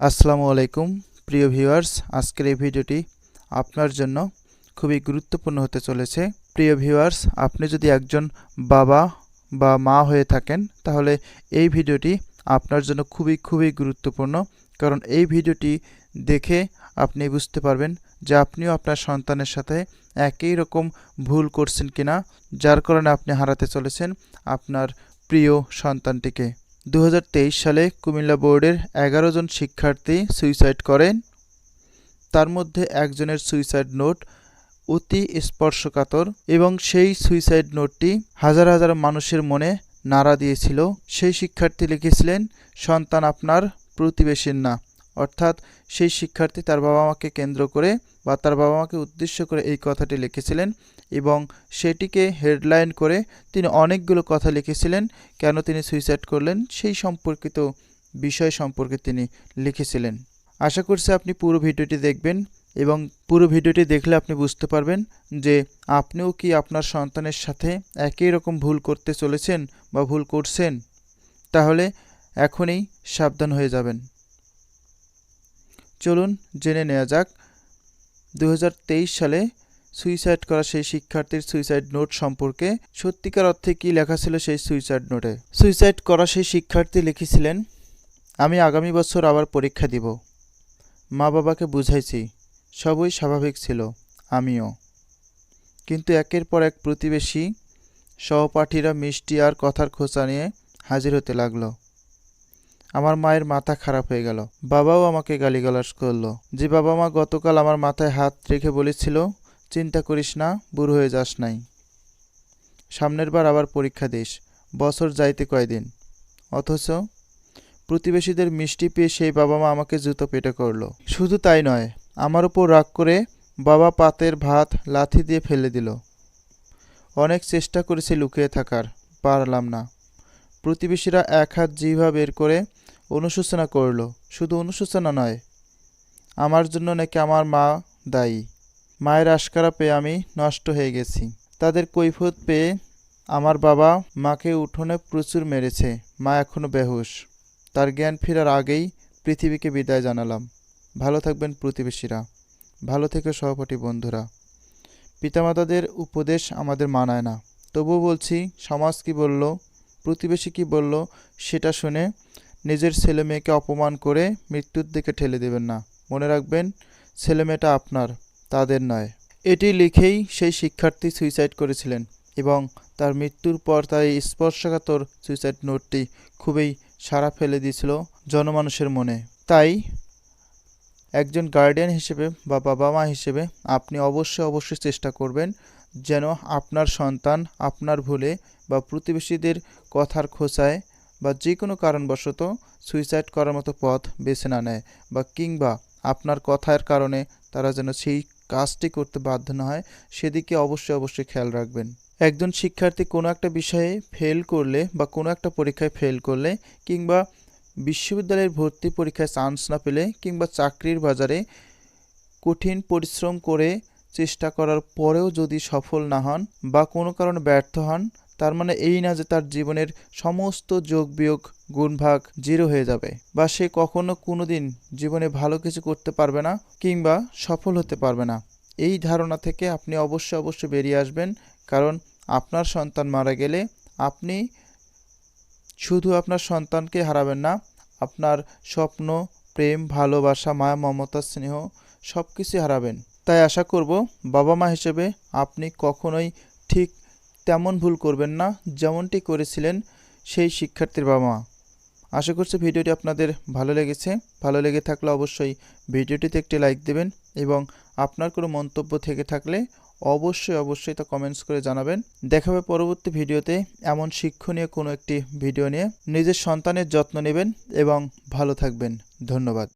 আসসালামু আলাইকুম, প্রিয় ভিউয়ার্স। আজকের এই ভিডিওটি আপনার জন্য খুবই গুরুত্বপূর্ণ হতে চলেছে। প্রিয় ভিউয়ার্স, আপনি যদি একজন বাবা বা মা হয়ে থাকেন, তাহলে এই ভিডিওটি আপনার জন্য খুবই খুবই গুরুত্বপূর্ণ। কারণ এই ভিডিওটি দেখে আপনি বুঝতে পারবেন যে আপনিও আপনার সন্তানের সাথে একই রকম ভুল করছেন কিনা, যার কারণে আপনি হারাতে চলেছেন আপনার প্রিয় সন্তানটিকে। দু হাজার তেইশ সালে কুমিল্লা বোর্ডের এগারো জন শিক্ষার্থী সুইসাইড করেন। তার মধ্যে একজনের সুইসাইড নোট অতি স্পর্শকাতর এবং সেই সুইসাইড নোটটি হাজার হাজার মানুষের মনে নাড়া দিয়েছিল। সেই শিক্ষার্থী লিখেছিলেন, সন্তান আপনার প্রতিবেশীর না। অর্থাৎ সেই শিক্ষার্থী তার বাবা মাকে কেন্দ্র করে বা তার বাবা মাকে উদ্দেশ্য করে এই কথাটি লিখেছিলেন এবং সেটিকে হেডলাইন করে তিনি অনেকগুলো কথা লিখেছিলেন, কেন তিনি সুইসাইড করলেন সেই সম্পর্কিত বিষয় সম্পর্কে তিনি লিখেছিলেন। আশা করছি আপনি পুরো ভিডিওটি দেখবেন এবং পুরো ভিডিওটি দেখলে আপনি বুঝতে পারবেন যে আপনিও কি আপনার সন্তানের সাথে একই রকম ভুল করতে চলেছেন বা ভুল করছেন। তাহলে এখনই সাবধান হয়ে যাবেন। চলুন জেনে নেওয়া যাক দু হাজার তেইশ সালে সুইসাইড করা সেই শিক্ষার্থীর সুইসাইড নোট সম্পর্কে সত্যিকার অর্থে কি লেখা ছিল সেই সুইসাইড নোটে? সুইসাইড করা সেই শিক্ষার্থী লিখেছিলেন, আমি আগামী বছর আবার পরীক্ষা দিব। মা বাবাকে বুঝাইছি, সবই স্বাভাবিক ছিল, আমিও। কিন্তু একের পর এক প্রতিবেশী সহপাঠীরা মিষ্টি আর কথার খোঁচা নিয়ে হাজির হতে লাগল। আমার মায়ের মাথা খারাপ হয়ে গেল। বাবাও আমাকে গালিগালাজ করল। যে বাবা মা গতকাল আমার মাথায় হাত রেখে বলেছিল, চিন্তা করিস না, বুড়ো হয়ে যাস নাই। সামনের বার আবার পরীক্ষা দিস। বছর যাইতে কয়দিন? অথচ প্রতিবেশীদের মিষ্টি পেয়ে সেই বাবা মা আমাকে জুতো পেটে করল। শুধু তাই নয়, আমার উপর রাগ করে বাবা পাতের ভাত লাথি দিয়ে ফেলে দিল। অনেক চেষ্টা করেছি লুকিয়ে থাকার, পারলাম না। প্রতিবেশীরা এক হাত জিভা বের করে অনুশোচনা করল, শুধু অনুশোচনা নয়, আমার জন্য নাকি আমার মা দায়ী। মায়ের আশকারা পেয়ে আমি নষ্ট হয়ে গেছি। তাদের কৈফত পেয়ে আমার বাবা মাকে উঠোনে প্রচুর মেরেছে। মা এখনও বেহুশ। তার জ্ঞান ফেরার আগেই পৃথিবীকে বিদায় জানালাম। ভালো থাকবেন প্রতিবেশীরা। ভালো থেকে সহপাঠী বন্ধুরা। পিতামাতাদের উপদেশ আমাদের মানায় না। তবুও বলছি, সমাজ কি বলল, প্রতিবেশী কি বলল, সেটা শুনে নিজের ছেলে মেয়েকে অপমান করে মৃত্যুর দিকে ঠেলে দেবেন না। মনে রাখবেন, ছেলে মেয়েটা আপনার, তাদের নয়। এটি লিখেই সেই শিক্ষার্থী সুইসাইড করেছিলেন এবং তার মৃত্যুর পর তার এই স্পর্শকাতর সুইসাইড নোটটি খুবই সাড়া ফেলে দিয়েছিল জনমানুষের মনে। তাই একজন গার্ডিয়ান হিসেবে বা বাবা মা হিসেবে আপনি অবশ্যই অবশ্যই চেষ্টা করবেন যেন আপনার সন্তান আপনার ভুলে বা প্রতিবেশীদের কথার খোঁচায় বা যে কোনো কারণবশত সুইসাইড করার মতো পথ বেছে না নেয় বা কিংবা আপনার কথার কারণে তারা যেন সেই কাজটি করতে বাধ্য না হয়, সেদিকে অবশ্যই অবশ্যই খেয়াল রাখবেন। একজন শিক্ষার্থী কোনো একটা বিষয়ে ফেল করলে বা কোনো একটা পরীক্ষায় ফেল করলে কিংবা বিশ্ববিদ্যালয়ের ভর্তি পরীক্ষায় চান্স না পেলে কিংবা চাকরির বাজারে কঠিন পরিশ্রম করে চেষ্টা করার পরেও যদি সফল না হন বা কোনো কারণে ব্যর্থ হন তার মানে এই না যে তার জীবনের সমস্ত যোগ বিয়োগ গুণভাগ জিরো হয়ে যাবে বা সে কখনো কোনো দিন জীবনে ভালো কিছু করতে পারবে না কিংবা সফল হতে পারবে না। এই ধারণা থেকে আপনি অবশ্যই অবশ্যই বেরিয়ে আসবেন, কারণ আপনার সন্তান মারা গেলে আপনি শুধু আপনার সন্তানকে হারাবেন না, আপনার স্বপ্ন, প্রেম, ভালোবাসা, মায়া, মমতা, স্নেহ সব কিছুই হারাবেন। তাই আশা করব বাবা মা হিসেবে আপনি কখনোই ঠিক তেমন ভুল করবেন না, যেমনটি করেছিলেন সেই শিক্ষার্থীর বাবা মা আশা করছি ভিডিওটি আপনাদের ভালো লেগেছে। ভালো লেগে থাকলে অবশ্যই ভিডিওটিতে একটি লাইক দেবেন এবং আপনার কোনো মন্তব্য থেকে থাকলে অবশ্যই অবশ্যই তা কমেন্টস করে জানাবেন। দেখা হবে পরবর্তী ভিডিওতে এমন শিক্ষণীয় কোনো একটি ভিডিও নিয়ে। নিজের সন্তানের যত্ন নেবেন এবং ভালো থাকবেন। ধন্যবাদ।